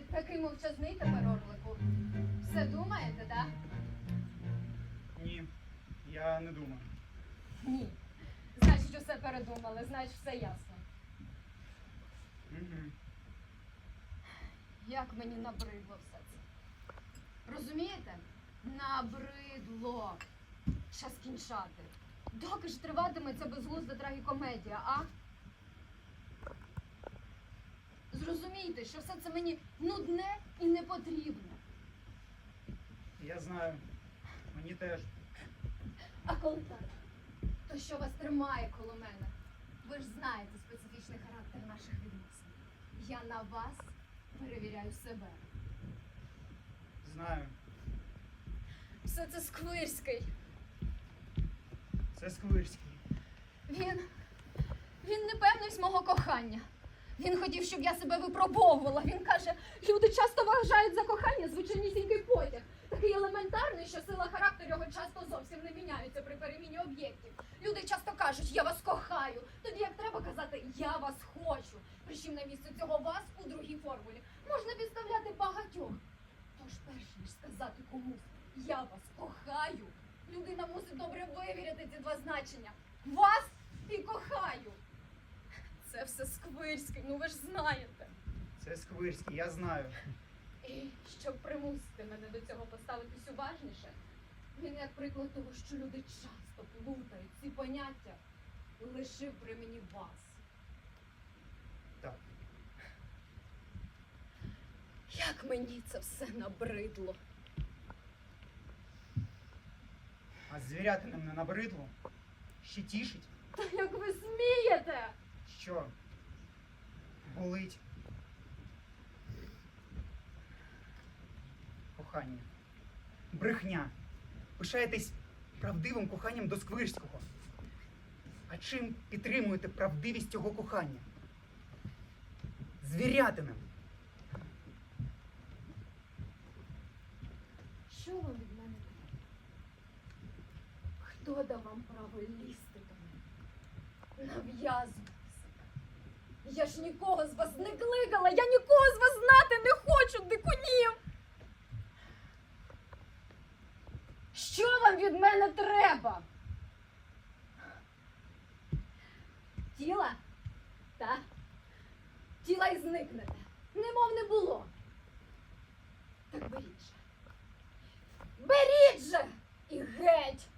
такий мовчазний тепер, Орлику? Все думаєте, так? Ні, я не думаю. Ні. Значить, усе передумали, значить, все ясно. Угу. Як мені набридло все це. Розумієте? Набридло. Час кінчати. Доки ж триватиме ця безглузда трагікомедія, а? Зрозумійте, що все це мені нудне і не потрібне. Я знаю. Мені теж. А коли так, то що вас тримає коло мене? Ви ж знаєте специфічний характер наших відносин. Я на вас перевіряю себе. Знаю. Все це Сквирський. Це Сквирський. Він. Він не певний з мого кохання. Він хотів, щоб я себе випробовувала. Він каже, люди часто вважають за кохання звичайнісінький потяг. Такий елементарний, що сила характеру його часто зовсім не міняється при переміні об'єктів. Люди часто кажуть, я вас кохаю. Тоді як треба казати, я вас хочу. Причому на місце цього вас у другій формулі можна підставляти багатьох. Тож, перш ніж сказати комусь, я вас кохаю, людина мусить добре вивіряти ці два значення. Вас. Це все Сквирський, ну ви ж знаєте. Це Сквирський, я знаю. І щоб примусити мене до цього поставитись уважніше, він як приклад того, що люди часто плутають ці поняття, лишив при мені вас. Так. Як мені це все набридло. А звірятинам не набридло? Ще тішить? Та як ви смієте? Що? Болить. Кохання. Брехня. Пишаєтесь правдивим коханням до Сквирського. А чим підтримуєте правдивість цього кохання? Звірятинам. Що вам від мене? Хто дав вам право лізти до мене? Себе. Я ж нікого з вас не кликала, я нікого з вас знати не хочу, дикунів. Що вам від мене треба? Тіла? Та? Тіла і зникнете. Немов не було. Так беріть же. Беріть же і геть.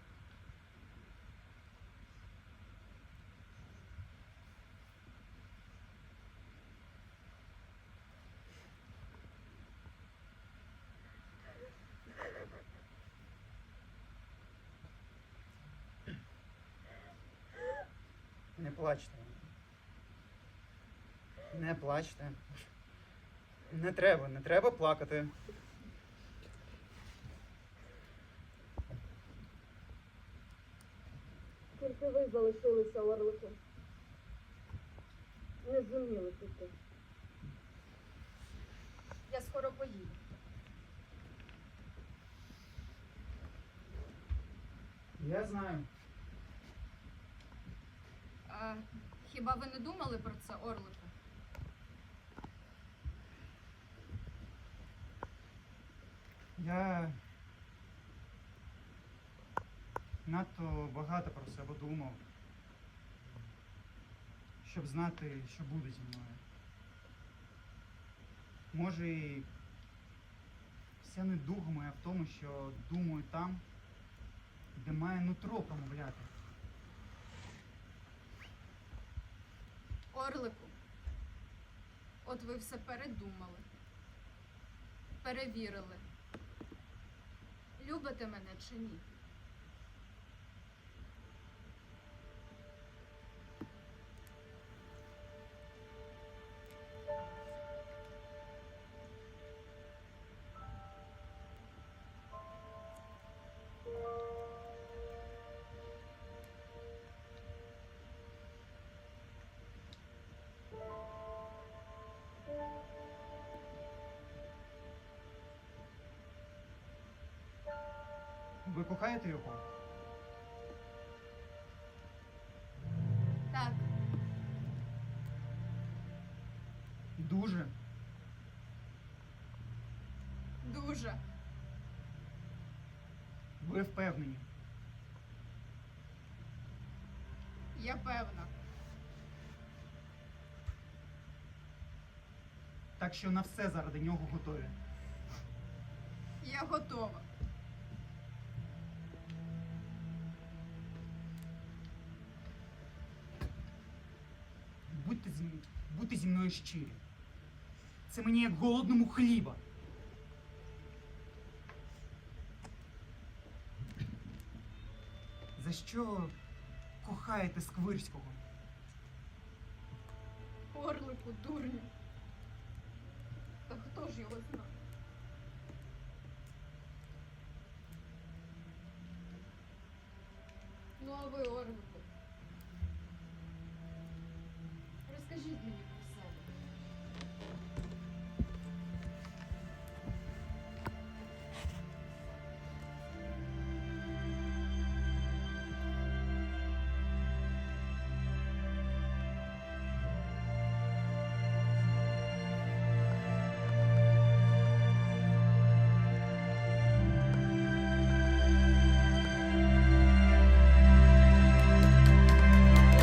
Не плачте. Не плачте. Не треба, не треба плакати. Тільки ви залишилися орликом. Не зуміли піти. Я скоро поїду. Я знаю. Хіба ви не думали про це, Орлику? Я надто багато про себе думав, щоб знати, що буде зі мною. Може, і вся недуга моя в тому, що думаю там, де має нутро промовляти. Орлику, от ви все передумали, перевірили. Любите мене чи ні? Ви кохаєте його? Так, Дуже. Дуже. Ви впевнені. Я певна. Так що на все заради нього готові. Я готова. Будьте зі, будьте зі мною щирі. Це мені як голодному хліба. За що кохаєте Сквирського? Орлику, дурню. Та хто ж його знає? Ну, а ви, Орлику,